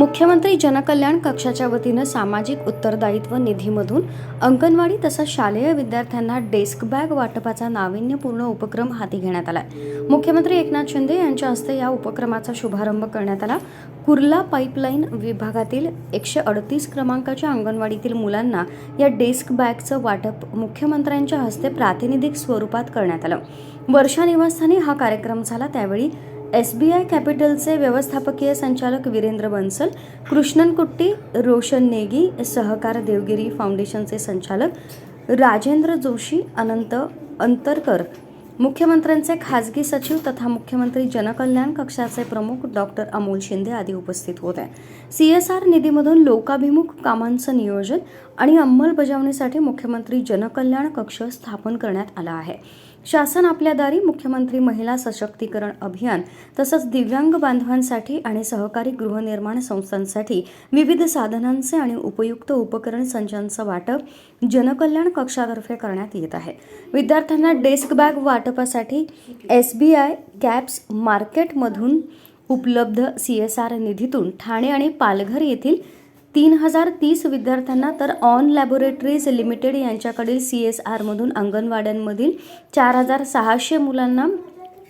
मुख्यमंत्री जनकल्याण कक्षाच्या वतीनं सामाजिक उत्तरदायित्व निधीमधून अंगणवाडी तसंच शालेय विद्यार्थ्यांना डेस्क बॅग वाटपाचा नाविन्यपूर्ण उपक्रम हाती घेण्यात आला मुख्यमंत्री एकनाथ शिंदे यांच्या हस्ते या उपक्रमाचा शुभारंभ करण्यात आला. कुर्ला पाईपलाईन विभागातील एकशे अडतीस क्रमांकाच्या अंगणवाडीतील मुलांना या डेस्क बॅगचं वाटप मुख्यमंत्र्यांच्या हस्ते प्रातिनिधिक स्वरूपात करण्यात आलं. वर्षा निवासस्थानी हा कार्यक्रम झाला. त्यावेळी एस बी आय कॅपिटलचे व्यवस्थापकीय संचालक वीरेंद्र बन्सल कृष्णन कुट्टी रोशन नेगी सहकार देवगिरी फाउंडेशनचे संचालक राजेंद्र जोशी अनंत अंतरकर मुख्यमंत्र्यांचे खाजगी सचिव तथा मुख्यमंत्री जनकल्याण कक्षाचे प्रमुख डॉक्टर अमोल शिंदे आदी उपस्थित होते. सी एस आर निधीमधून लोकाभिमुख कामांचं नियोजन आणि अंमलबजावणीसाठी मुख्यमंत्री जनकल्याण कक्ष स्थापन करण्यात आला आहे. शासन आपल्या दारी मुख्यमंत्री महिला सशक्तीकरण अभियान तसंच दिव्यांग बांधवांसाठी आणि सहकारी गृहनिर्माण संस्थांसाठी विविध साधनांचे आणि उपयुक्त उपकरण संचांचं वाटप जनकल्याण कक्षातर्फे करण्यात येत आहे. विद्यार्थ्यांना डेस्क बॅग वाटपासाठी एस बी आय कॅप्स मार्केटमधून उपलब्ध सी एस आर निधीतून ठाणे आणि पालघर येथील तीन हजार तीस विद्यार्थ्यांना तर ऑन लॅबोरेटरीज लिमिटेड यांच्याकडील सी एस आरमधून अंगणवाड्यांमधील चार हजार सहाशे मुलांना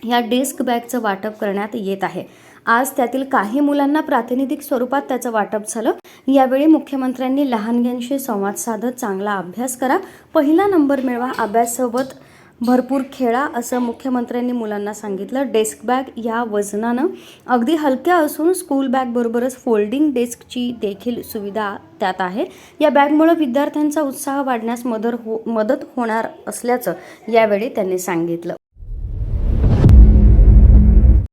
या डेस्क बॅगचं वाटप करण्यात येत आहे. आज त्यातील काही मुलांना प्रातिनिधिक स्वरूपात त्याचं वाटप झालं. यावेळी मुख्यमंत्र्यांनी लहानग्यांशी संवाद साधत चांगला अभ्यास करा. पहिला नंबर मिळवा अभ्याससोबत भरपूर खेळा असं मुख्यमंत्र्यांनी मुलांना सांगितलं. डेस्क बॅग या वजनानं अगदी हलक्या असून स्कूल बॅगबरोबरच फोल्डिंग डेस्कची देखील सुविधा त्यात आहे. या बॅगमुळे विद्यार्थ्यांचा उत्साह वाढण्यास मदत हो मदत होणार असल्याचं यावेळी त्यांनी सांगितलं.